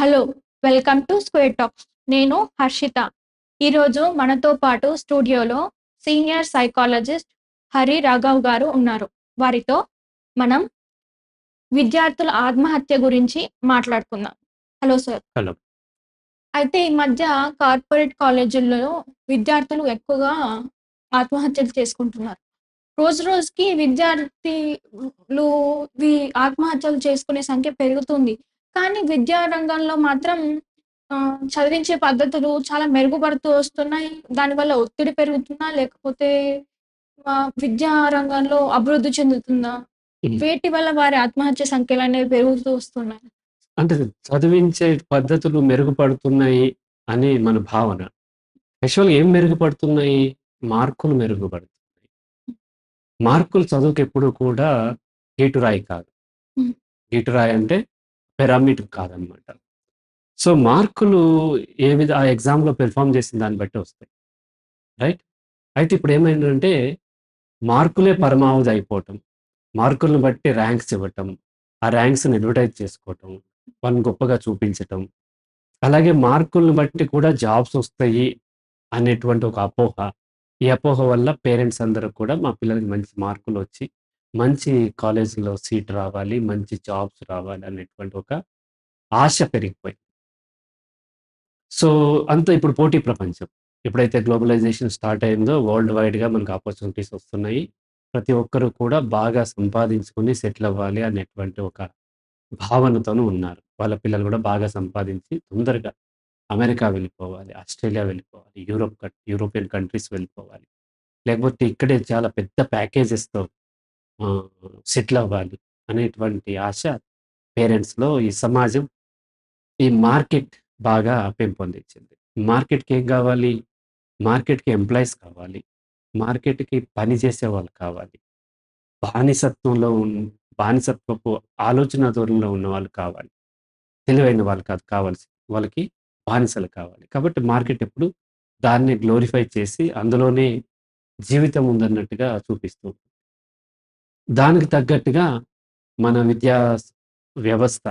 Hello welcome to square talks నేను హర్షిత. ఈరోజు మనతో పాటు స్టూడియోలో సీనియర్ సైకాలజిస్ట్ హరి రాఘవ్ గారు ఉన్నారు. వారితో మనం విద్యార్థుల ఆత్మహత్య గురించి మాట్లాడుకుందాం. Hello sir. హలో. అయితే ఈ మధ్య కార్పొరేట్ కాలేజీల్లో విద్యార్థులు ఎక్కువగా ఆత్మహత్యలు చేసుకుంటున్నారు. రోజు రోజుకి విద్యార్థులు వి- ఆత్మహత్యలు చేసుకునే సంఖ్య పెరుగుతుంది. కానీ విద్యా రంగంలో మాత్రం చదివించే పద్ధతులు చాలా మెరుగుపడుతూ వస్తున్నాయి. దానివల్ల ఒత్తిడి పెరుగుతుందా లేకపోతే విద్యా రంగంలో అభివృద్ధి చెందుతుందా. వేటి వల్ల వారి ఆత్మహత్య సంఖ్యలు అనేవి పెరుగుతూ వస్తున్నాయి. అంటే చదివించే పద్ధతులు మెరుగుపడుతున్నాయి అని మన భావన. యాక్చువల్గా ఏం మెరుగుపడుతున్నాయి? మార్కులు మెరుగుపడుతున్నాయి. మార్కులు చదువుకి ఎప్పుడు కూడా గీటురాయి కాదు. గీటురాయి అంటే పిరమిడ్ కాదనమాట. సో మార్కులు ఏ విధ ఆ ఎగ్జామ్లో పెర్ఫామ్ చేసిన దాన్ని బట్టి వస్తాయి. రైట్? అయితే ఇప్పుడు ఏమైందంటే మార్కులే పరమావధి అయిపోవటం మార్కులను బట్టి ర్యాంక్స్ ఇవ్వటం ఆ ర్యాంక్స్ని అడ్వర్టైజ్ చేసుకోవటం వాళ్ళని గొప్పగా చూపించటం అలాగే మార్కులను బట్టి కూడా జాబ్స్ వస్తాయి అనేటువంటి ఒక అపోహ. ఈ అపోహ వల్ల పేరెంట్స్ అందరూ కూడా మా పిల్లలకి మంచి మార్కులు వచ్చి మంచి కాలేజీలో సీట్ రావాలి మంచి జాబ్స్ రావాలి అనేటువంటి ఒక ఆశ పెరిగిపోయింది. సో అంతా ఇప్పుడు పోటీ ప్రపంచం. ఎప్పుడైతే గ్లోబలైజేషన్ స్టార్ట్ అయిందో వరల్డ్ వైడ్గా మనకు ఆపర్చునిటీస్ వస్తున్నాయి. ప్రతి ఒక్కరు కూడా బాగా సంపాదించుకుని సెటిల్ అవ్వాలి అనేటువంటి ఒక భావనతోనూ ఉన్నారు. వాళ్ళ పిల్లలు కూడా బాగా సంపాదించి తొందరగా అమెరికా వెళ్ళిపోవాలి ఆస్ట్రేలియా వెళ్ళిపోవాలి యూరోప్ కట్- యూరోపియన్ కంట్రీస్ వెళ్ళిపోవాలి. లేకపోతే ఇక్కడే చాలా పెద్ద ప్యాకేజెస్తో సెటిల్ అవ్వాలి అనేటువంటి ఆశ పేరెంట్స్లో ఈ సమాజం ఈ మార్కెట్ బాగా పెంపొందించింది. మార్కెట్కి ఏం కావాలి? మార్కెట్కి ఎంప్లాయీస్ కావాలి. మార్కెట్కి పని చేసే వాళ్ళు కావాలి. బానిసత్వంలో ఉన్ బానిసత్వపు ఆలోచన దూరంలో ఉన్న వాళ్ళు కావాలి. తెలివైన వాళ్ళు కాదు కావాల్సి వాళ్ళకి బానిసలు కావాలి. కాబట్టి మార్కెట్ ఎప్పుడు దాన్ని గ్లోరిఫై చేసి అందులోనే జీవితం ఉందన్నట్టుగా చూపిస్తూ దానికి తగ్గట్టుగా మన విద్యా వ్యవస్థ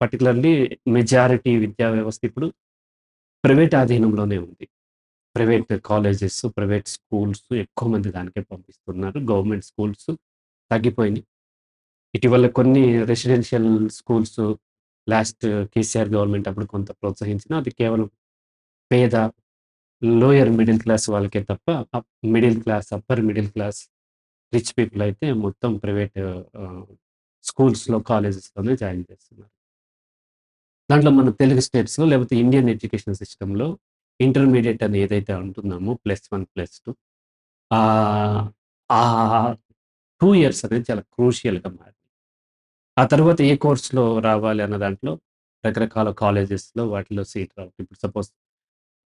పర్టికులర్లీ మెజారిటీ విద్యా వ్యవస్థ ఇప్పుడు ప్రైవేట్ ఆధీనంలోనే ఉంది. ప్రైవేట్ కాలేజెస్ ప్రైవేట్ స్కూల్స్ ఎక్కువ మంది దానికే పంపిస్తున్నారు. గవర్నమెంట్ స్కూల్స్ తగ్గిపోయినాయి. ఇటీవల కొన్ని residential schools last KCR government అప్పుడు కొంత ప్రోత్సహించిన అది కేవలం పేద లోయర్ మిడిల్ క్లాస్ వాళ్ళకే తప్ప middle class upper middle class rich people అయితే మొత్తం ప్రైవేట్ స్కూల్స్లో కాలేజెస్లోనే జాయిన్ చేస్తున్నారు. దాంట్లో మన తెలుగు స్టేట్స్లో లేకపోతే ఇండియన్ ఎడ్యుకేషన్ సిస్టంలో ఇంటర్మీడియట్ అని ఏదైతే అంటున్నామో ప్లస్ వన్ ప్లస్ టూ ఆ టూ ఇయర్స్ అనేది చాలా క్రూషియల్గా మారింది. ఆ తర్వాత ఏ కోర్స్లో రావాలి అన్న దాంట్లో రకరకాల కాలేజెస్లో వాటిలో సీట్ రావాలి. ఇప్పుడు సపోజ్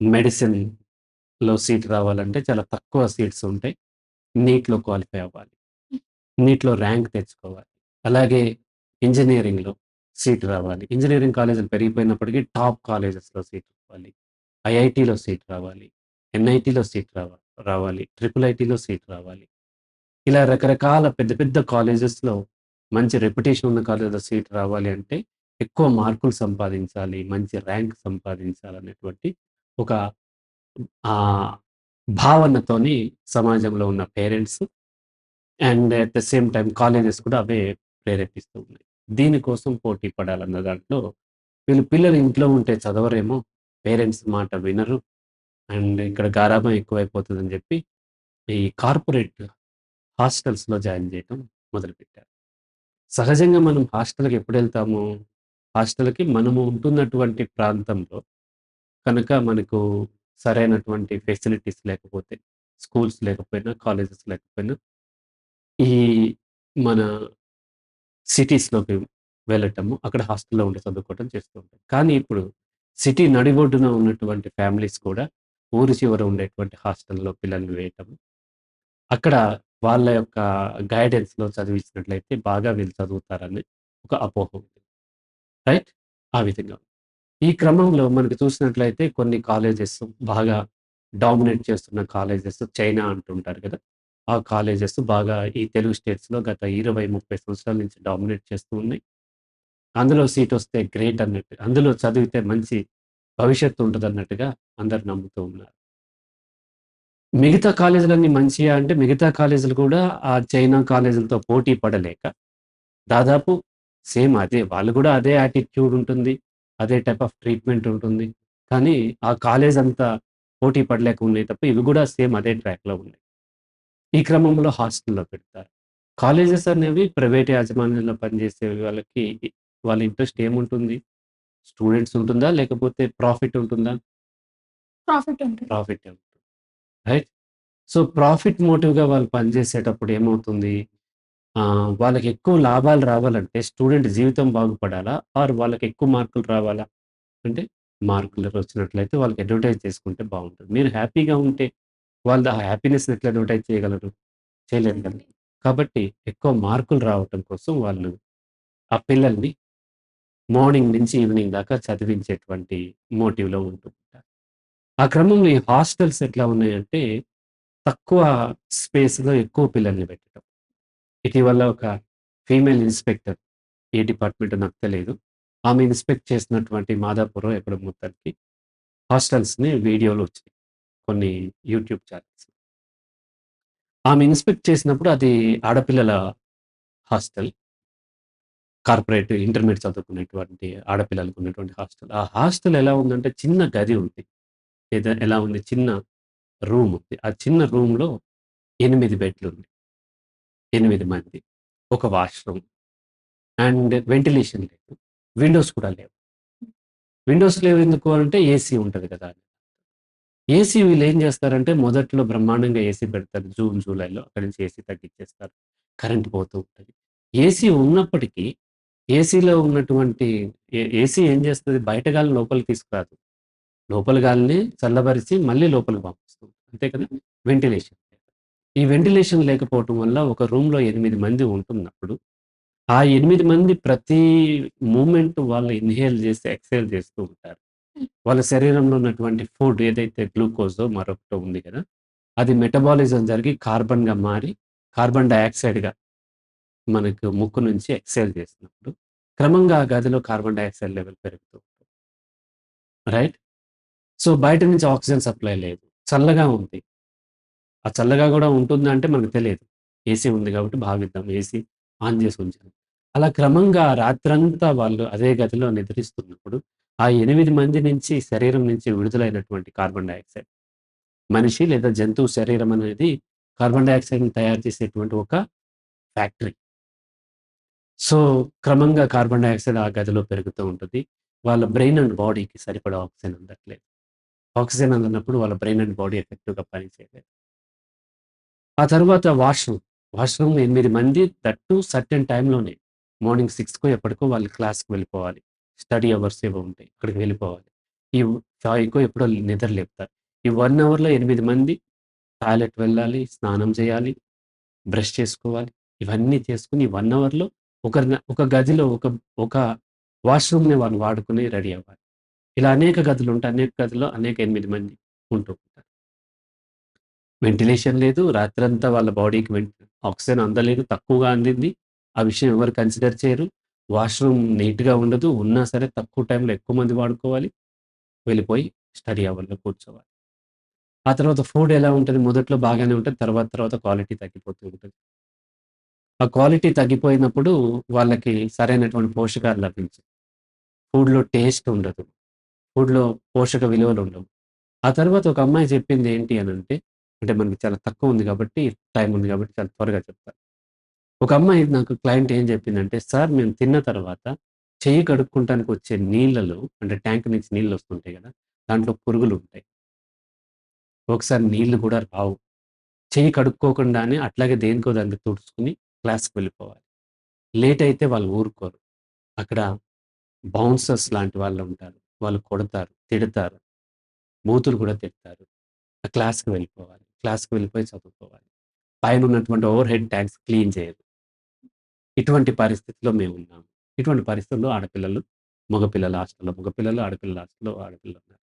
మెడిసిన్లో సీట్ రావాలంటే చాలా తక్కువ సీట్స్ ఉంటాయి. నీట్లో క్వాలిఫై అవ్వాలి. నీట్లో ర్యాంక్ తెచ్చుకోవాలి. అలాగే ఇంజనీరింగ్లో సీట్ రావాలి. ఇంజనీరింగ్ కాలేజీలు పెరిగిపోయినప్పటికీ టాప్ కాలేజెస్లో సీట్ రావాలి. ఐఐటిలో సీట్ రావాలి. ఎన్ఐటిలో సీట్ రావాలి రావాలి. ట్రిపుల్ ఐటీలో సీట్ రావాలి. ఇలా రకరకాల పెద్ద పెద్ద కాలేజెస్లో మంచి రెప్యుటేషన్ ఉన్న కాలేజీలో సీట్ రావాలి అంటే ఎక్కువ మార్కులు సంపాదించాలి మంచి ర్యాంక్ సంపాదించాలనేటువంటి ఒక భావనతోని సమాజంలో ఉన్న parents and at the same time colleges కూడా అవే ప్రేరేపిస్తూ ఉన్నాయి. దీనికోసం పోటీ పడాలన్న దాంట్లో వీళ్ళు పిల్లలు ఇంట్లో ఉంటే చదవరేమో పేరెంట్స్ మాట వినరు అండ్ ఇక్కడ గారాబం ఎక్కువైపోతుందని చెప్పి ఈ కార్పొరేట్ హాస్టల్స్లో జాయిన్ చేయటం మొదలుపెట్టారు. సహజంగా మనం హాస్టల్కి ఎప్పుడు వెళ్తాము? హాస్టల్కి మనము ఉంటున్నటువంటి ప్రాంతంలో కనుక మనకు సరైనటువంటి ఫెసిలిటీస్ లేకపోతే స్కూల్స్ లేకపోయినా కాలేజెస్ లేకపోయినా ఈ మన సిటీస్లోకి వెళ్ళటము అక్కడ హాస్టల్లో ఉండి చదువుకోవటం చేస్తూ ఉంటాం కానీ ఇప్పుడు సిటీ నడిబొడ్డున ఉన్నటువంటి ఫ్యామిలీస్ కూడా ఊరి చివర ఉండేటువంటి హాస్టల్లో పిల్లల్ని వేయటం అక్కడ వాళ్ళ యొక్క గైడెన్స్లో చదివించినట్లయితే బాగా వీళ్ళు చదువుతారని ఒక అపోహ ఉంది. రైట్? ఆ విధంగా ఈ క్రమంలో మనకు చూసినట్లయితే కొన్ని కాలేజెస్ బాగా డామినేట్ చేస్తున్న కాలేజెస్ చైనా అంటుంటారు కదా ఆ కాలేజెస్ బాగా ఈ తెలుగు స్టేట్స్లో గత ఇరవై ముప్పై సంవత్సరాల నుంచి డామినేట్ చేస్తూ ఉన్నాయి అందులో సీట్ వస్తే గ్రేట్ అన్నట్టు. అందులో చదివితే మంచి భవిష్యత్తు ఉంటదన్నట్టుగా అందరూ నమ్ముతూ ఉన్నారు. మిగతా కాలేజీలన్నీ మంచియా అంటే మిగతా కాలేజీలు కూడా ఆ చైనా కాలేజీలతో పోటీ పడలేక దాదాపు సేమ్ అదే వాళ్ళు కూడా అదే యాటిట్యూడ్ ఉంటుంది. అదే టైప్ ఆఫ్ ట్రీట్‌మెంట్ ఉంటుంది. కానీ ఆ కాలేజ్ అంతా పోటీ పడలేక ఉన్నాయి తప్ప ఇవి కూడా సేమ్ అదే ట్రాక్‌లో ఉన్నాయి. ఈ క్రమంలో హాస్టల్‌లో పెడతారు. కాలేజెస్ అనేవి ప్రైవేట్ యాజమాన్యంలో పనిచేసే వాళ్ళకి వాళ్ళ ఇంట్రెస్ట్ ఏముంటుంది? స్టూడెంట్స్ ఉంటుందా? లేకపోతే ప్రాఫిట్ ఉంటుందా? ప్రాఫిట్ ఉంటుంది. ప్రాఫిటే ఉంటుంది. రైట్? సో, ప్రాఫిట్ మోటివ్‌గా వాళ్ళు పనిచేసేటప్పుడు ఏమవుతుంది? వాళ్ళకి ఎక్కువ లాభాలు రావాలంటే స్టూడెంట్ జీవితం బాగుపడాలా? ఆర్ వాళ్ళకి ఎక్కువ మార్కులు రావాలా? అంటే మార్కులు వచ్చినట్లయితే వాళ్ళకి అడ్వర్టైజ్ చేసుకుంటే బావుంటది. మీరు హ్యాపీగా ఉంటే వాళ్ళు ఆ హ్యాపీనెస్‌ని ఎట్లా అడ్వర్టైజ్ చేయగలరు? చేయలేరు కదా! కాబట్టి ఎక్కువ మార్కులు రావటం కోసం వాళ్ళు ఆ పిల్లల్ని మార్నింగ్ నుంచి ఈవినింగ్ దాకా చదివించేటువంటి మోటివ్‌లో ఉంటూ ఉంటారు. ఆ క్రమంలో ఈ హాస్టల్స్ ఎట్లా ఉన్నాయంటే తక్కువ స్పేస్‌లో ఎక్కువ పిల్లల్ని పెట్టడం. ఇటీవల ఒక ఫీమేల్ ఇన్స్‌పెక్టర్ ఏ డిపార్ట్మెంట్ నాకు తెలియదు ఆమె ఇన్స్‌పెక్ట్ చేసినటువంటి మాదాపురం ఎక్కడ మొత్తానికి హాస్టల్స్‌ని వీడియోలు వచ్చాయి. కొన్ని యూట్యూబ్ ఛానల్స్ ఆమె ఇన్స్‌పెక్ట్ చేసినప్పుడు అది ఆడపిల్లల హాస్టల్. కార్పొరేట్ ఇంటర్మీడియట్ చదువుకునేటువంటి ఆడపిల్లలకు ఉన్నటువంటి హాస్టల్. ఆ హాస్టల్ ఎలా ఉందంటే చిన్న గది ఉంది. ఏద ఎలా ఉంది? చిన్న రూమ్ ఉంది. ఆ చిన్న రూమ్‌లో 8 బెడ్లున్నాయి. ఎనిమిది మంది. ఒక వాష్‌రూమ్. అండ్ వెంటిలేషన్ లేదు. విండోస్ కూడా లేవు. విండోస్ లేవు ఎందుకు అంటే ఏసీ ఉంటుంది కదా! ఏసీ వీళ్ళు ఏం చేస్తారంటే మొదట్లో బ్రహ్మాండంగా ఏసీ పెడతారు. జూన్, జూలైలో అక్కడి నుంచి ఏసీ తగ్గించేస్తారు. కరెంట్ పోతూ ఉంటుంది ఏసీ ఉన్నప్పటికీ ఏసీలో ఉన్నటువంటి ఏ ఏసీ ఏం చేస్తుంది బయట గాలిని లోపలికి తీసుకురాదు. లోపల గాలిని చల్లబరిచి మళ్ళీ లోపలికి పంపిస్తుంది. అంతే కదా! వెంటిలేషన్. ఈ వెంటిలేషన్ లేకపోవటం వల్ల ఒక రూమ్‌లో 8 మంది ఉంటున్నప్పుడు ఆ 8 మంది ప్రతి మూవ్‌మెంట్ వాళ్ళు ఇన్‌హేల్ చేసి, ఎక్స్‌హేల్ చేస్తూ ఉంటారు. వాళ్ళ శరీరంలో ఉన్నటువంటి ఫుడ్ ఏదైతే గ్లూకోజో మరొకటో ఉంది కదా! అది మెటబాలిజం జరిగి కార్బన్‌గా మారి కార్బన్ డయాక్సైడ్‌గా మనకు ముక్కు నుంచి ఎక్స్‌హేల్ చేసినప్పుడు క్రమంగా ఆ గదిలో కార్బన్ డయాక్సైడ్ లెవెల్ పెరుగుతూ ఉంటుంది. రైట్? సో, బయట నుంచి ఆక్సిజన్ సప్లై లేదు. చల్లగా ఉంది. ఆ చల్లగా కూడా ఉంటుందంటే మనకు తెలియదు. ఏసీ ఉంది కాబట్టి భావిద్దాం. ఏసీ ఆన్ చేసి ఉంచారు. అలా క్రమంగా రాత్రంతా వాళ్ళు అదే గదిలో నిద్రిస్తున్నప్పుడు ఆ ఎనిమిది మంది నుంచి శరీరం నుంచి విడుదలైనటువంటి కార్బన్ డైఆక్సైడ్ మనిషి లేదా జంతువు శరీరం అనేది కార్బన్ డైఆక్సైడ్ని తయారు చేసేటువంటి ఒక ఫ్యాక్టరీ. సో, క్రమంగా కార్బన్ డైఆక్సైడ్ ఆ గదిలో పెరుగుతూ ఉంటుంది వాళ్ళ బ్రెయిన్ అండ్ బాడీకి సరిపడా ఆక్సిజన్ అందట్లేదు. ఆక్సిజన్ అందనప్పుడు వాళ్ళ బ్రెయిన్ అండ్ బాడీ ఎఫెక్టివ్‌గా పని చేయలేదు. ఆ తర్వాత వాష్‌రూమ్. వాష్‌రూమ్‌లో ఎనిమిది మంది దట్టు సర్టెన్ టైంలోనే మార్నింగ్ సిక్స్కో ఎప్పటికో వాళ్ళు క్లాస్‌కి వెళ్ళిపోవాలి. స్టడీ అవర్స్ ఏవో ఉంటాయి. అక్కడికి వెళ్ళిపోవాలి. ఈ ఫైవ్కో ఎప్పుడో నిద్ర లేపుతారు. ఈ వన్ అవర్‌లో ఎనిమిది మంది టాయిలెట్ వెళ్ళాలి, స్నానం చేయాలి, బ్రష్ చేసుకోవాలి. ఇవన్నీ చేసుకుని వన్ అవర్‌లో ఒక ఒక గదిలో ఒక ఒక వాష్‌రూమ్‌ని వాళ్ళు వాడుకొని రెడీ అవ్వాలి. ఇలా అనేక గదులు ఉంటాయి అనేక గదిలో అనేక ఎనిమిది మంది ఉంటూ ఉంటారు. వెంటిలేషన్ లేదు. రాత్రంతా వాళ్ళ బాడీకి ఆక్సిజన్ అందలేదు. తక్కువగా అందింది. ఆ విషయం ఎవరు కన్సిడర్ చేయరు. వాష్‌రూమ్ నీట్‌గా ఉండదు. ఉన్నా సరే తక్కువ టైంలో ఎక్కువ మంది వాడుకోవాలి. వెళ్ళిపోయి స్టడీ అవర్‌లో కూర్చోవాలి. ఆ తర్వాత ఫుడ్ ఎలా ఉంటుంది మొదట్లో బాగానే ఉంటుంది తర్వాత తర్వాత క్వాలిటీ తగ్గిపోతూ ఉంటుంది ఆ క్వాలిటీ తగ్గిపోయినప్పుడు వాళ్ళకి సరైనటువంటి పోషకాలు లభించవు. ఫుడ్‌లో టేస్ట్ ఉండదు. ఫుడ్‌లో పోషక విలువలు ఉండవు. ఆ తర్వాత ఒక అమ్మాయి చెప్పింది ఏంటి అని అంటే అంటే మనకి చాలా తక్కువ ఉంది కాబట్టి టైం ఉంది కాబట్టి చాలా త్వరగా చెప్తారు ఒక అమ్మాయి నాకు క్లయింట్ ఏం చెప్పిందంటే, "సార్ మేము తిన్న తర్వాత చెయ్యి కడుక్కుంటానికి వచ్చే నీళ్ళలో అంటే ట్యాంక్ నుంచి నీళ్ళు వస్తుంటాయి కదా! దాంట్లో పురుగులు ఉంటాయి ఒకసారి నీళ్ళు కూడా రావు. చెయ్యి కడుక్కోకుండానే అట్లాగే దేనికో దానికి తుడుచుకుని క్లాస్‌కి వెళ్ళిపోవాలి. లేట్ అయితే వాళ్ళు ఊరుకోరు. అక్కడ బౌన్సర్స్ లాంటి వాళ్ళు ఉంటారు వాళ్ళు కొడతారు, తిడతారు. బూతులు కూడా తిడతారు. ఆ క్లాస్‌కి వెళ్ళిపోవాలి. క్లాస్‌కి వెళ్ళిపోయి చదువుకోవాలి. పైనున్నటువంటి ఓవర్ హెడ్ ట్యాంక్స్ క్లీన్ చేయదు ఇటువంటి పరిస్థితిలో మేము ఉన్నాము ఇటువంటి పరిస్థితుల్లో ఆడపిల్లలు, మగపిల్లల హాస్టల్‌లో మగపిల్లలు, ఆడపిల్లల హాస్టల్‌లో ఆడపిల్లలున్నారు.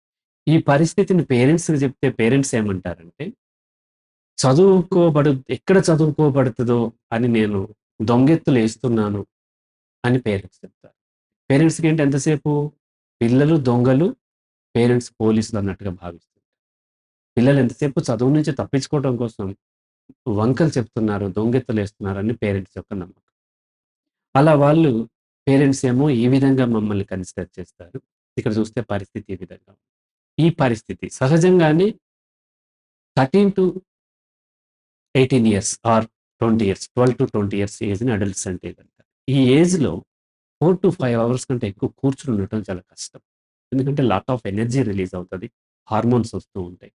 ఈ పరిస్థితిని పేరెంట్స్‌కి చెప్తే పేరెంట్స్ ఏమంటారంటే చదువుకోబడు ఎక్కడ చదువుకోబడుతుందో అని నేను దొంగెత్తులేస్తున్నాను అని పేరెంట్స్ చెప్తారు. పేరెంట్స్‌కి ఏంటి ఎంతసేపు పిల్లలు దొంగలు, పేరెంట్స్ పోలీసులు అన్నట్టుగా భావిస్తారు పిల్లలు ఎంతసేపు చదువు నుంచి తప్పించుకోవడం కోసం వంకలు చెప్తున్నారు, దొంగెత్తలు వేస్తున్నారని పేరెంట్స్ యొక్క నమ్మకం. అలా వాళ్ళు పేరెంట్స్ ఏమో ఈ విధంగా మమ్మల్ని కన్సిడర్ చేస్తారు. ఇక్కడ చూస్తే పరిస్థితి ఈ విధంగా ఈ పరిస్థితి సహజంగానే 13-18 ఇయర్స్ ఆర్ 20 ఇయర్స్ 12-20 ఇయర్స్ ఏజ్‌ని అడల్ట్స్ అంటే అంటారు. ఈ ఏజ్‌లో 4-5 అవర్స్ కంటే ఎక్కువ కూర్చొని ఉండటం చాలా కష్టం. ఎందుకంటే లాట్ ఆఫ్ ఎనర్జీ రిలీజ్ అవుతుంది హార్మోన్స్ వస్తూ ఉంటాయి.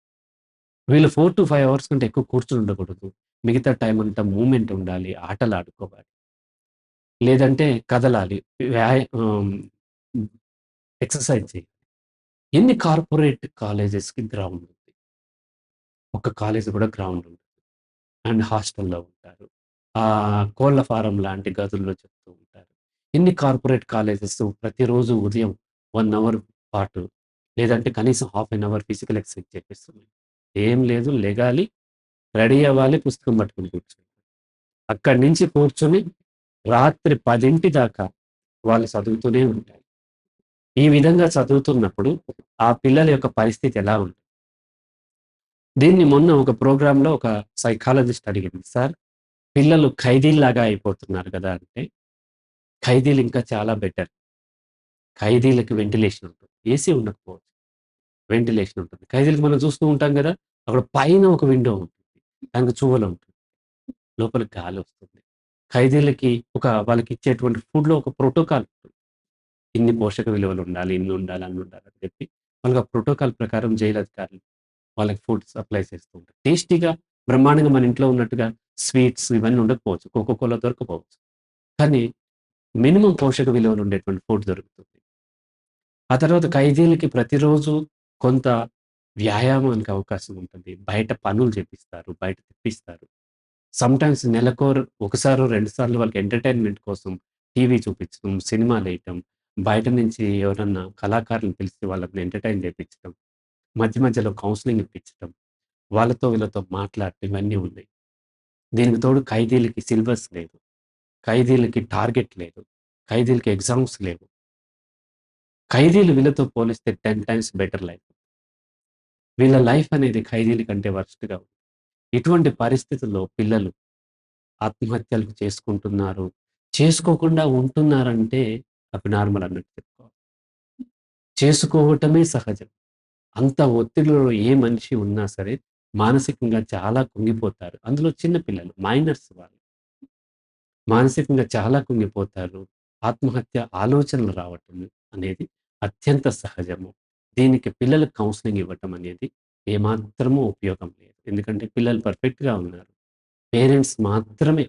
వీళ్ళు 4-5 అవర్స్ కంటే ఎక్కువ కూర్చుని ఉండకూడదు. మిగతా టైం అంతా మూమెంట్ ఉండాలి. ఆటలాడుకోవాలి. లేదంటే కదలాలి. వ్యాయా ఎక్సర్‌సైజ్ చేయాలి. ఎన్ని కార్పొరేట్ కాలేజెస్‌కి గ్రౌండ్ ఉంది. ఒక కాలేజ్ కూడా గ్రౌండ్ ఉంటుంది అండ్ హాస్టల్‌లో ఉంటారు. ఆ కోళ్ళ ఫారం లాంటి గదుల్లో చెప్తూ ఉంటారు. ఎన్ని కార్పొరేట్ కాలేజెస్ ప్రతిరోజు ఉదయం వన్ అవర్ పాటు లేదంటే కనీసం half an hour physical exercise చేపిస్తున్నాయి. ఏం లేదు లెగాలి, రెడీ అవ్వాలి, పుస్తకం పట్టుకొని కూర్చొని అక్కడి నుంచి కూర్చొని రాత్రి 10 దాకా వాళ్ళు చదువుతూనే ఉంటారు. ఈ విధంగా చదువుతున్నప్పుడు ఆ పిల్లల యొక్క పరిస్థితి ఎలా ఉంటుంది? దీన్ని మొన్న ఒక ప్రోగ్రాంలో ఒక సైకాలజిస్ట్ అడిగింది. సార్ పిల్లలు ఖైదీల్లాగా అయిపోతున్నారు కదా! అంటే ఖైదీలు ఇంకా చాలా బెటర్. ఖైదీలకి వెంటిలేషన్ ఉంటుంది. ఏసీ ఉండకపోవచ్చు. వెంటిలేషన్ ఉంటుంది. ఖైదీలకు మనం చూస్తూ ఉంటాం కదా అక్కడ పైన ఒక విండో ఉంటుంది. దానికి చువ్వలు ఉంటుంది. లోపల గాలి వస్తుంది. ఖైదీలకి ఒక వాళ్ళకి ఇచ్చేటువంటి ఫుడ్‌లో ఒక ప్రోటోకాల్ ఉంటుంది. ఇన్ని పోషక విలువలు ఉండాలి, ఇన్ని ఉండాలి, అన్ని ఉండాలి అని చెప్పి వాళ్ళకి ఆ ప్రోటోకాల్ ప్రకారం జైలు అధికారులు వాళ్ళకి ఫుడ్ సప్లై చేస్తూ ఉంటారు. టేస్టీగా బ్రహ్మాండంగా మన ఇంట్లో ఉన్నట్టుగా స్వీట్స్ ఇవన్నీ ఉండకపోవచ్చు. కోకో కోలా దొరకపోవచ్చు. కానీ మినిమం పోషక విలువలు ఉండేటువంటి ఫుడ్ దొరుకుతుంది. ఆ తర్వాత ఖైదీలకి ప్రతిరోజు కొంత వ్యాయామానికి అవకాశం ఉంటుంది. బయట పనులు చేపిస్తారు. బయట తిప్పిస్తారు. సమ్‌టైమ్స్ నెలకో ఒకసారి రెండు సార్లు వాళ్ళకి ఎంటర్‌టైన్‌మెంట్ కోసం టీవీ చూపించడం, సినిమాలు వేయటం బయట నుంచి ఎవరన్నా కళాకారులను పిలిచి వాళ్ళని ఎంటర్‌టైన్ చేయించడం మధ్య మధ్యలో కౌన్సిలింగ్ ఇప్పించడం, వాళ్ళతో వీళ్ళతో మాట్లాడటం ఇవన్నీ ఉన్నాయి. దీనికి తోడు ఖైదీలకి సిలబస్ లేదు. ఖైదీలకి టార్గెట్ లేదు. ఖైదీలకి ఎగ్జామ్స్ లేవు. ఖైదీలు వీళ్ళతో పోలిస్తే 10 టైమ్స్ బెటర్ లైఫ్. వీళ్ళ లైఫ్ అనేది ఖైదీల కంటే వరస్ట్‌గా ఉంది. ఇటువంటి పరిస్థితుల్లో పిల్లలు ఆత్మహత్యలు చేసుకుంటున్నారు. చేసుకోకుండా ఉంటున్నారంటే అబ్నార్మల్ అన్నట్టు చెప్పుకోవాలి. చేసుకోవటమే సహజం. అంత ఒత్తిడిలో ఏ మనిషి ఉన్నా సరే మానసికంగా చాలా కుంగిపోతారు. అందులో చిన్న పిల్లలు మైనర్స్ వాళ్ళు. మానసికంగా చాలా కుంగిపోతారు. ఆత్మహత్య ఆలోచనలు రావటం అనేది అత్యంత సహజము. దీనికి పిల్లలకు కౌన్సిలింగ్ ఇవ్వటం అనేది ఏమాత్రము ఉపయోగం లేదు. ఎందుకంటే పిల్లలు పర్ఫెక్ట్‌గా ఉన్నారు. పేరెంట్స్ మాత్రమే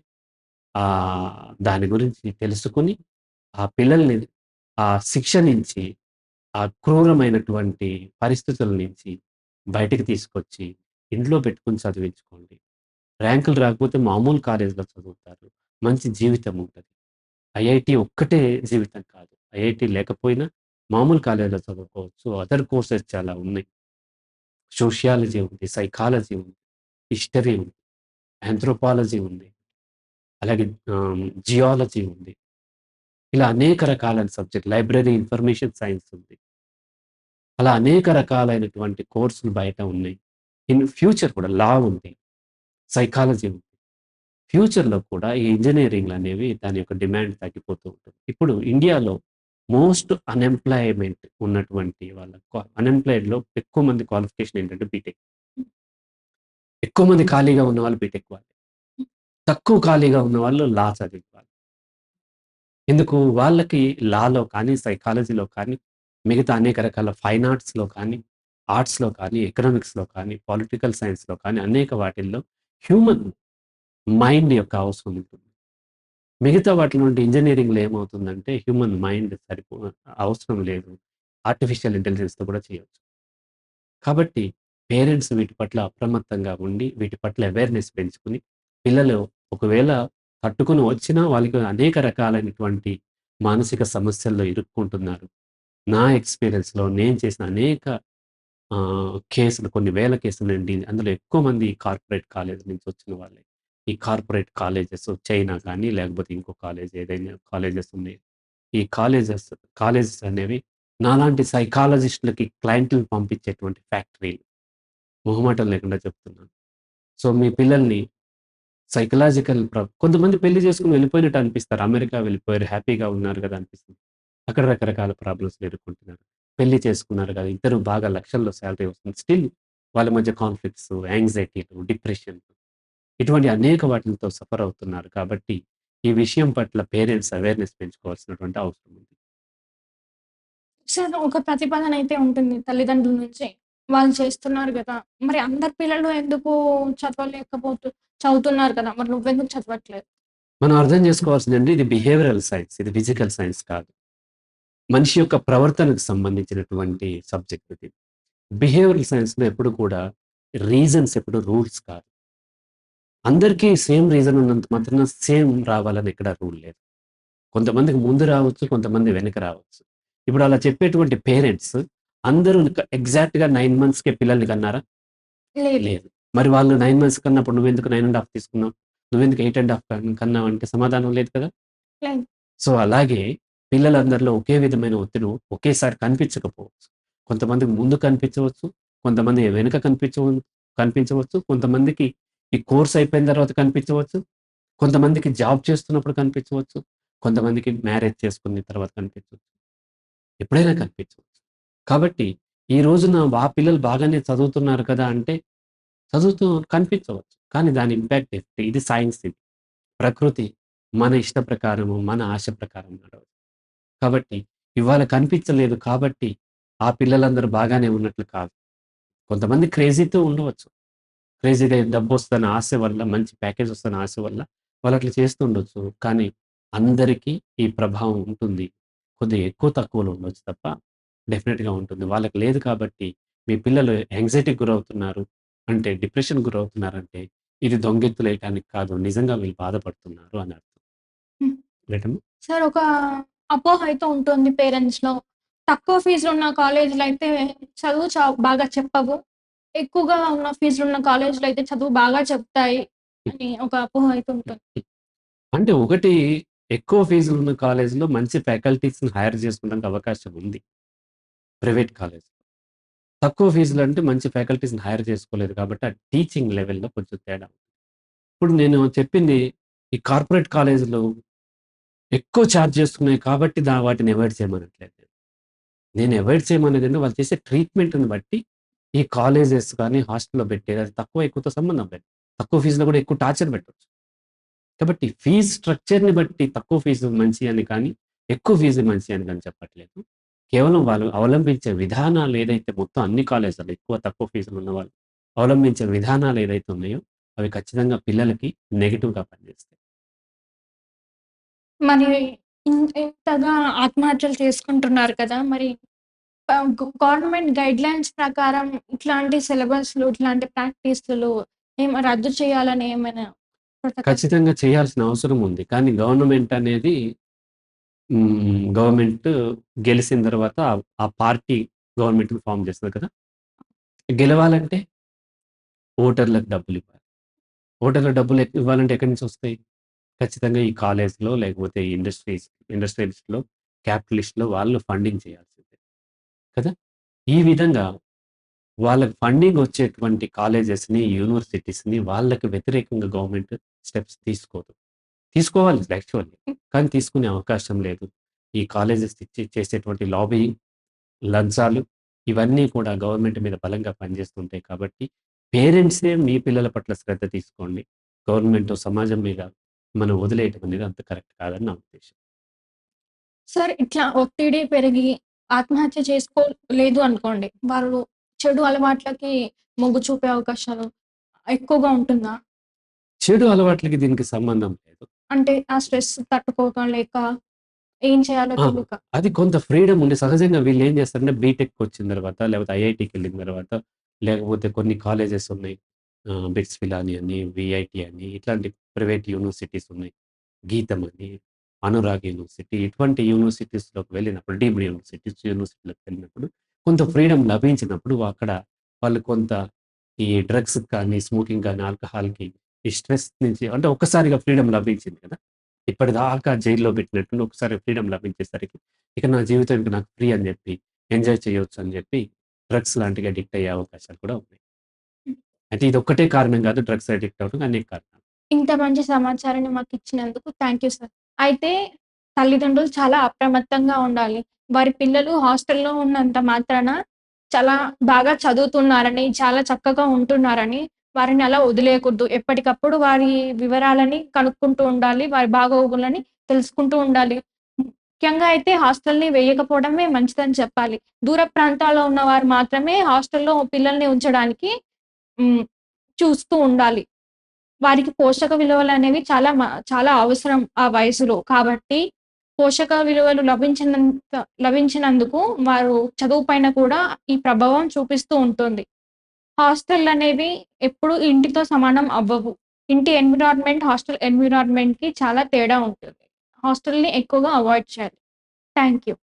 దాని గురించి తెలుసుకొని ఆ పిల్లల్ని ఆ శిక్ష నుంచి, ఆ క్రూరమైనటువంటి పరిస్థితుల నుంచి బయటకు తీసుకొచ్చి ఇంట్లో పెట్టుకొని చదివించుకోండి. ర్యాంకులు రాకపోతే మామూలు కాలేజ్‌లో చదువుతారు. మంచి జీవితం ఉంటుంది ఐఐటి ఒక్కటే జీవితం కాదు. ఐఐటి లేకపోయినా మామూలు కాలేజ్‌లో చదువుకోవచ్చు. అదర్ కోర్సెస్ చాలా ఉన్నాయి. సోషియాలజీ ఉంది, సైకాలజీ ఉంది, హిస్టరీ ఉంది, ఆంథ్రోపాలజీ ఉంది. అలాగే జియాలజీ ఉంది. ఇలా అనేక రకాలైన సబ్జెక్ట్ లైబ్రరీ ఇన్ఫర్మేషన్ సైన్స్ ఉంది. అలా అనేక రకాలైనటువంటి కోర్సులు బయట ఉన్నాయి. ఇన్ ఫ్యూచర్ కూడా లా ఉంది. సైకాలజీ ఉంది. ఫ్యూచర్‌లో కూడా ఈ ఇంజనీరింగ్లు అనేవి దాని యొక్క డిమాండ్ తగ్గిపోతూ ఉంటుంది. ఇప్పుడు ఇండియాలో మోస్ట్ అన్‌ఎంప్లాయ్‌మెంట్ ఉన్నటువంటి వాళ్ళ అన్‌ఎంప్లాయిడ్‌లో ఎక్కువ మంది క్వాలిఫికేషన్ ఏంటంటే బీటెక్. ఎక్కువ మంది ఖాళీగా ఉన్న వాళ్ళు బీటెక్ వాళ్ళు తక్కువ ఖాళీగా ఉన్న వాళ్ళు లా చదివి వాళ్ళు. ఎందుకు? వాళ్ళకి లాలో కానీ, సైకాలజీలో కానీ, మిగతా అనేక రకాల ఫైన్ ఆర్ట్స్‌లో కానీ, ఆర్ట్స్‌లో కానీ, ఎకనామిక్స్‌లో కానీ, పొలిటికల్ సైన్స్‌లో కానీ అనేక వాటిల్లో హ్యూమన్ మైండ్ యొక్క అవసరం ఉంటుంది. మిగతా వాటి నుండి ఇంజనీరింగ్లో ఏమవుతుందంటే హ్యూమన్ మైండ్ సరిపో అవసరం లేదు. ఆర్టిఫిషియల్ ఇంటెలిజెన్స్‌తో కూడా చేయవచ్చు కాబట్టి పేరెంట్స్ వీటి పట్ల అప్రమత్తంగా ఉండి, వీటి పట్ల అవేర్‌నెస్ పెంచుకొని, పిల్లలు ఒకవేళ తట్టుకుని వచ్చినా వాళ్ళకి అనేక రకాలైనటువంటి మానసిక సమస్యల్లో ఇరుక్కుంటున్నారు. నా ఎక్స్‌పీరియన్స్‌లో నేను చేసిన అనేక కేసులు కొన్ని వేల కేసులు అండి అందులో ఎక్కువ మంది కార్పొరేట్ కాలేజ్ నుంచి వచ్చిన వాళ్ళే. ఈ కార్పొరేట్ కాలేజెస్ చైనా కానీ, లేకపోతే ఇంకో కాలేజ్ ఏదైనా కాలేజెస్ ఉన్నాయి. ఈ కాలేజెస్ కాలేజెస్ అనేవి నాలాంటి సైకాలజిస్టులకి క్లయింట్లు పంపించేటువంటి ఫ్యాక్టరీలు. మొహమాటం లేకుండా చెప్తున్నాను. సో, మీ పిల్లల్ని సైకలాజికల్ కొంతమంది పెళ్ళి చేసుకుని వెళ్ళిపోయినట్టు అనిపిస్తారు. అమెరికా వెళ్ళిపోయారు. హ్యాపీగా ఉన్నారు కదా అనిపిస్తుంది. అక్కడ రకరకాల ప్రాబ్లమ్స్ ఎదుర్కొంటున్నారు. పెళ్ళి చేసుకున్నారు కదా ఇద్దరు బాగా లక్షల్లో సాలరీ వస్తుంది. స్టిల్ వాళ్ళ మధ్య కాన్‌ఫ్లిక్ట్స్, యాంగ్జైటీలు, డిప్రెషన్ ఇటువంటి అనేక వాటిలతో సఫర్ అవుతున్నారు. కాబట్టి ఈ విషయం పట్ల పేరెంట్స్ అవేర్‌నెస్ పెంచుకోవాల్సినటువంటి అవసరం ఉంది. సార్ ఒక ప్రతిపాదన అయితే ఉంటుంది తల్లిదండ్రుల నుంచి. వాళ్ళు చేస్తున్నారు గదా! మరి అందరి పిల్లలు ఎందుకు చదవలేకపోతు చదువుతున్నారు కదా! మరి నువ్వెందుకు చదవట్లేదు? మనం అర్థం చేసుకోవాల్సిందండి ఇది బిహేవియరల్ సైన్స్. ఇది ఫిజికల్ సైన్స్ కాదు. మనిషి యొక్క ప్రవర్తనకు సంబంధించినటువంటి సబ్జెక్ట్ ఇది. బిహేవియరల్ సైన్స్‌లో ఎప్పుడు కూడా రీజన్స్ ఎప్పుడు రూల్స్ కాదు. అందరికీ సేమ్ రీజన్ ఉన్నంత మాత్రాన సేమ్ రావాలని ఎక్కడ రూల్ లేదు. కొంతమందికి ముందు రావచ్చు. కొంతమంది వెనక రావచ్చు. ఇప్పుడు అలా చెప్పేటువంటి పేరెంట్స్ అందరూ క ఎగ్జాక్ట్‌గా 9 మంత్స్‌కే పిల్లల్ని కన్నారా? లేదు. మరి వాళ్ళు 9 మంత్స్ కన్నప్పుడు నువ్వెందుకు 9 ½ తీసుకున్నావు? నువ్వెందుకు 8 ½ కన్ కన్నావంటే సమాధానం లేదు కదా! సో, అలాగే పిల్లలందరిలో ఒకే విధమైన ఒత్తిడి ఒకేసారి కనిపించకపోవచ్చు. కొంతమందికి ముందు కనిపించవచ్చు. కొంతమంది వెనుక కనిపించవ కనిపించవచ్చు. కొంతమందికి ఈ కోర్స్ అయిపోయిన తర్వాత కనిపించవచ్చు. కొంతమందికి జాబ్ చేస్తున్నప్పుడు కనిపించవచ్చు. కొంతమందికి మ్యారేజ్ చేసుకున్న తర్వాత కనిపించవచ్చు. ఎప్పుడైనా కనిపించవచ్చు. కాబట్టి ఈ రోజున ఆ పిల్లలు బాగానే చదువుతున్నారు కదా! అంటే చదువుతూ కనిపించవచ్చు. కానీ దాని ఇంపాక్ట్ ఏంటి ఇది సైన్స్ ఇది. ప్రకృతి మన ఇష్ట ప్రకారము, మన ఆశ ప్రకారం నడవదు. కాబట్టి ఇవాళ కనిపించలేదు కాబట్టి ఆ పిల్లలందరూ బాగానే ఉన్నట్లు కాదు. కొంతమంది క్రేజీతో ఉండవచ్చు. క్రేజీగా డబ్బొస్తదన్న ఆశ వల్ల, మంచి ప్యాకేజ్ వస్తదన్న ఆశ వల్ల వాళ్ళు అట్లా చేస్తూ ఉండొచ్చు. కానీ అందరికీ ఈ ప్రభావం ఉంటుంది. కొద్దిగా ఎక్కువ తక్కువలో ఉండొచ్చు తప్ప డెఫినిట్‌గా ఉంటుంది. వాళ్ళకి లేదు కాబట్టి మీ పిల్లలు యాంగ్జైటీకి గురవుతున్నారు అంటే, డిప్రెషన్‌కి గురవుతున్నారంటే ఇది దొంగెత్తులేయటానికి కాదు. నిజంగా వీళ్ళు బాధపడుతున్నారు అని అర్థం. సార్ ఒక అపోహ అయితే ఉంటుంది పేరెంట్స్‌లో. తక్కువ ఫీజులున్న కాలేజీలో అయితే చదువు బాగా చెప్పవు. ఎక్కువగా ఉన్న ఫీజులు ఉన్న కాలేజీలో అయితే చదువు బాగా చెప్తాయి అని ఒక అపోహ అయితే ఉంటుంది. అంటే ఒకటి ఎక్కువ ఫీజులు ఉన్న కాలేజ్‌లో మంచి ఫ్యాకల్టీస్‌ని హైర్ చేసుకోవడానికి అవకాశం ఉంది. Private college. తక్కువ ఫీజులు అంటే మంచి ఫ్యాకల్టీస్‌ని హైర్ చేసుకోలేదు కాబట్టి ఆ టీచింగ్ లెవెల్‌లో కొంచెం తేడా. ఇప్పుడు నేను చెప్పింది ఈ కార్పొరేట్ కాలేజీలు ఎక్కువ చార్జ్ చేస్తున్నాయి కాబట్టి దా వాటిని అవాయిడ్ చేయమనట్లేదు. నేను అవాయిడ్ చేయమనేది వాళ్ళు చేసే ట్రీట్మెంట్‌ని బట్టి ఈ కాలేజెస్ కానీ హాస్టల్‌లో పెట్టేది అది తక్కువ ఎక్కువతో సంబంధం లేదు. తక్కువ ఫీజులో కూడా ఎక్కువ టార్చర్ పెట్టవచ్చు కాబట్టి ఫీజ్ స్ట్రక్చర్‌ని బట్టి తక్కువ ఫీజు మంచి అని కానీ, ఎక్కువ ఫీజు మంచి అని కానీ చెప్పట్లేదు. కేవలం వాళ్ళు అవలంబించే విధానాలు ఏదైతే మొత్తం అన్ని కాలేజీలు ఎక్కువ తక్కువ ఫీజులు ఉన్నవాళ్ళు అవలంబించే విధానాలు ఏదైతే ఉన్నాయో అవి ఖచ్చితంగా పిల్లలకి నెగిటివ్గా పనిచేస్తాయి. మరి ఇంతగా ఆత్మహత్యలు చేసుకుంటున్నారు కదా! మరి గవర్నమెంట్ గైడ్ గవర్నమెంట్ గైడ్‌లైన్స్ ప్రకారం ఇట్లాంటి సిలబస్‌లు, ఇట్లాంటి ప్రాక్టీసులు ఏమి రద్దు చేయాలని ఏమైనా ఖచ్చితంగా చేయాల్సిన అవసరం ఉంది. కానీ గవర్నమెంట్ అనేది గవర్నమెంట్ గెలిచిన తర్వాత ఆ పార్టీ గవర్నమెంట్ ఫామ్ చేస్తుంది కదా! గెలవాలంటే ఓటర్లకు డబ్బులు ఇవ్వాలి ఓటర్ల డబ్బులు ఇవ్వాలంటే ఎక్కడి నుంచి వస్తాయి? ఖచ్చితంగా ఈ కాలేజ్‌లో లేకపోతే ఈ ఇండస్ట్రీస్ ఇండస్ట్రియలిస్ట్‌లో, క్యాపిటలిస్ట్‌లో వాళ్ళు ఫండింగ్ చేయాల్సిందే. కదా! ఈ విధంగా వాళ్ళకి ఫండింగ్ వచ్చేటువంటి కాలేజెస్‌ని, యూనివర్సిటీస్‌ని వాళ్ళకి వ్యతిరేకంగా గవర్నమెంట్ స్టెప్స్ తీసుకోదు. తీసుకోవాలి యాక్చువల్లీ. కానీ తీసుకునే అవకాశం లేదు. ఈ కాలేజెస్ ఇచ్చి చేసేటువంటి లాబీ లంచాలు ఇవన్నీ కూడా గవర్నమెంట్ మీద బలంగా పనిచేస్తుంటాయి కాబట్టి పేరెంట్సే మీ పిల్లల పట్ల శ్రద్ధ తీసుకోండి. గవర్నమెంట్, సమాజం మీద మనం వదిలేయటం అనేది అంత కరెక్ట్ కాదని నా ఉద్దేశం సార్ ఇట్లా ఒత్తిడి పెరిగి ఆత్మహత్య చేసుకోలేదు అనుకోండి. వాళ్ళు చెడు అలవాట్లకి మొగ్గు చూపే అవకాశాలు ఎక్కువగా ఉంటుందా? చెడు అలవాట్లకి దీనికి సంబంధం లేదు. అంటే ఆ స్ట్రెస్ తట్టుకోలేక ఏం చేయాలో! తెలియక. అది కొంత ఫ్రీడమ్ ఉండి సహజంగా వీళ్ళు ఏం చేస్తారంటే బీటెక్‌కొచ్చిన తర్వాత లేకపోతే ఐఐటీకెళ్ళిన తర్వాత లేకపోతే కొన్ని కాలేజెస్ ఉన్నాయి. బిట్స్ పిలాని అని, వీఐటీ అని ఇట్లాంటి ప్రైవేట్ యూనివర్సిటీస్ ఉన్నాయి. గీతం అని, అనురాగ్ యూనివర్సిటీ ఇటువంటి యూనివర్సిటీస్‌లోకి వెళ్ళినప్పుడు డీమ్డ్ యూనివర్సిటీస్ యూనివర్సిటీలోకి వెళ్ళినప్పుడు కొంత ఫ్రీడమ్ లభించినప్పుడు అక్కడ వాళ్ళు కొంత ఈ డ్రగ్స్ కానీ, స్మోకింగ్ కానీ, ఆల్కహాల్‌కి ఈ స్ట్రెస్ నుంచి అంటే ఒక్కసారిగా ఫ్రీడమ్ లభించింది కదా! ఇప్పటిదాకా జైల్లో పెట్టినట్టు ఒకసారి ఫ్రీడమ్ లభించేసరికి ఇక నా జీవితం ఇంకా నాకు ఫ్రీ అని చెప్పి ఎంజాయ్ చేయొచ్చు అని చెప్పి డ్రగ్స్ లాంటివి అడిక్ట్ అయ్యే అవకాశాలు కూడా ఉన్నాయి. అయితే ఇది ఒక్కటే కారణం కాదు డ్రగ్స్ అడిక్ట్ అవ్వడం అనేక కారణాలు. ఇంత మంచి సమాచారాన్ని మాకు ఇచ్చినందుకు థ్యాంక్ యూ సార్. అయితే తల్లిదండ్రులు చాలా అప్రమత్తంగా ఉండాలి. వారి పిల్లలు హాస్టల్లో ఉన్నంత మాత్రాన చాలా బాగా చదువుతున్నారని చాలా చక్కగా ఉంటున్నారని వారిని అలా వదిలేయకూడదు. ఎప్పటికప్పుడు వారి వివరాలని కనుక్కుంటూ ఉండాలి వారి బాగోగులని తెలుసుకుంటూ ఉండాలి. ముఖ్యంగా అయితే హాస్టల్ని వేయకపోవడమే మంచిదని చెప్పాలి. దూర ప్రాంతాల్లో ఉన్న వారు మాత్రమే హాస్టల్లో పిల్లల్ని ఉంచడానికి చూస్తూ ఉండాలి. వారికి పోషక విలువలు అనేవి చాలా మ- చాలా అవసరం ఆ వయసులో. కాబట్టి పోషక విలువలు లభించినంత లభించినందుకు వారు చదువు పైన కూడా ఈ ప్రభావం చూపిస్తూ ఉంటుంది. హాస్టల్ అనేవి ఎప్పుడు ఇంటితో సమానం అవ్వవు. ఇంటి ఎన్విరాన్మెంట్ హాస్టల్ ఎన్విరాన్మెంట్కి చాలా తేడా ఉంటుంది. హాస్టల్ని ఎక్కువగా అవాయిడ్ చేయాలి. Thank you